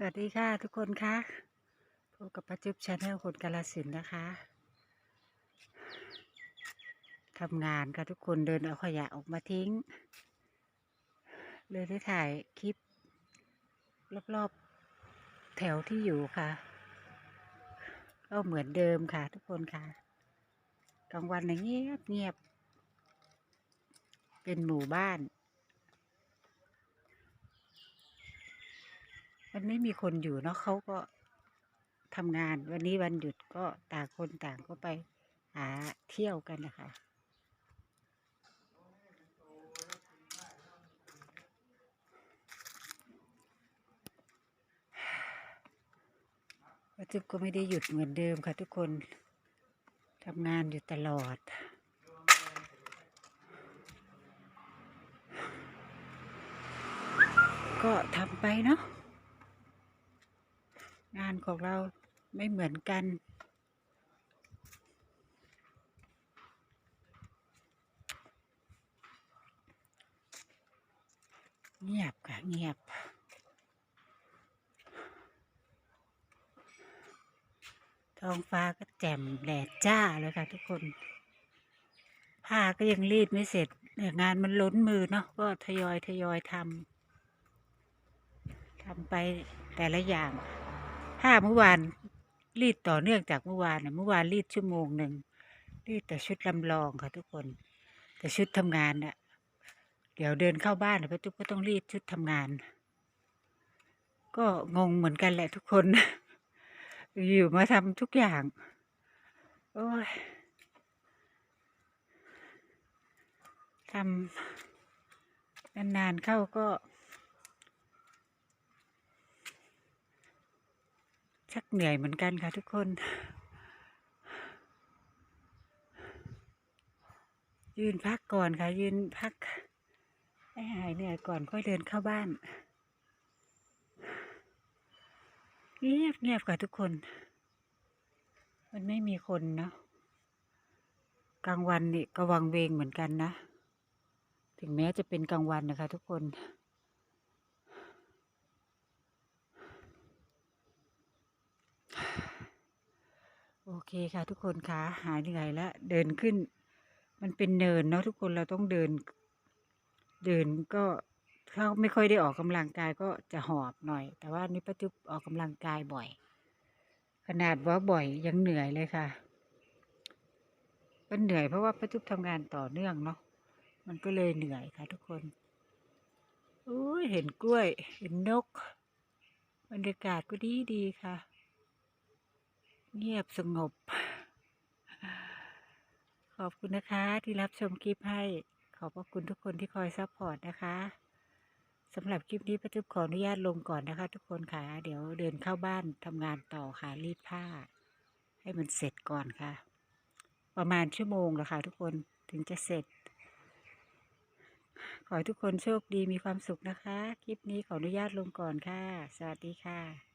สวัสดีค่ะทุกคนคะพบกับป้าจุ๊บชาแนลคนกาลสินนะคะทำงานค่ะทุกคนเดินเอาขยะออกมาทิ้ง เลยได้ถ่ายคลิป รอบๆแถวที่อยู่ค่ะ ก็เหมือนเดิมค่ะ ทุกคนค่ะกลางวันเนี่ยเงียบเงียบ เป็นหมู่บ้าน มันไม่มีคนอยู่เนาะเขาก็ทำงานวันนี้วันหยุดก็ต่างคนต่างก็ไปหาเที่ยวกันนะคะวัจุบก็ไม่ได้หยุดเหมือนเดิมค่ะทุกคนทำงานอยู่ตลอด ก็ทำไปเนาะ งานของเราไม่เหมือนกัน เงียบค่ะเงียบท้องฟ้าก็แจ่มแดดจ้าเลยค่ะทุกคน ผ้าก็ยังรีดไม่เสร็จงานมันล้นมือเนาะก็ทยอยทยอยทำทำไปแต่ละอย่าง ผ้าเมื่อวานรีดต่อเนื่องจากเมื่อวานเนี่ยเมื่อวานรีดชั่วโมงหนึ่งรีดแต่ชุดลำลองค่ะทุกคน แต่ชุดทำงานเนี่ยเดี๋ยวเดินเข้าบ้านเนี่ยป้าตุ๊กก็ต้องรีดชุดทำงาน ก็งงเหมือนกันแหละทุกคน อยู่มาทำทุกอย่าง โอ้ยทำนานๆเข้าก็ ชักเหนื่อยเหมือนกันค่ะทุกคน ยืนพักก่อนค่ะ ยืนพักให้หายเหนื่อยก่อนค่อยเดินเข้าบ้านเงียบเงียบค่ะทุกคน มันไม่มีคนเนาะกลางวันนี่ก็วังเวงเหมือนกันนะ ถึงแม้จะเป็นกลางวันนะคะทุกคน โอเคค่ะทุกคนคะหายเหนื่อยแล้วเดินขึ้น มันเป็นเนินเนาะทุกคนเราต้องเดิน เดินก็ถ้าไม่ค่อยได้ออกกำลังกายก็จะหอบหน่อย แต่ว่านี่ป้าจุ๊บออกกำลังกายบ่อย ขนาดว่าบ่อยยังเหนื่อยเลยค่ะมันเหนื่อยเพราะว่าป้าจุ๊บทำงานต่อเนื่องเนาะมันก็เลยเหนื่อยค่ะ ทุกคนอุ้ยเห็นกล้วย เห็นนก บรรยากาศก็ดีดีค่ะ เงียบสงบ ขอบคุณนะคะที่รับชมคลิปให้ ขอบพระคุณทุกคนที่คอยซัพพอร์ตนะคะสำหรับคลิปนี้ป้าจุ๊บขออนุญาตลงก่อนนะคะ ทุกคนค่ะ เดี๋ยวเดินเข้าบ้านทำงานต่อค่ะรีดผ้า ให้มันเสร็จก่อนค่ะ ประมาณชั่วโมงละค่ะ ทุกคนถึงจะเสร็จ ขอให้ทุกคนโชคดีมีความสุขนะคะ คลิปนี้ขออนุญาตลงก่อนค่ะ สวัสดีค่ะ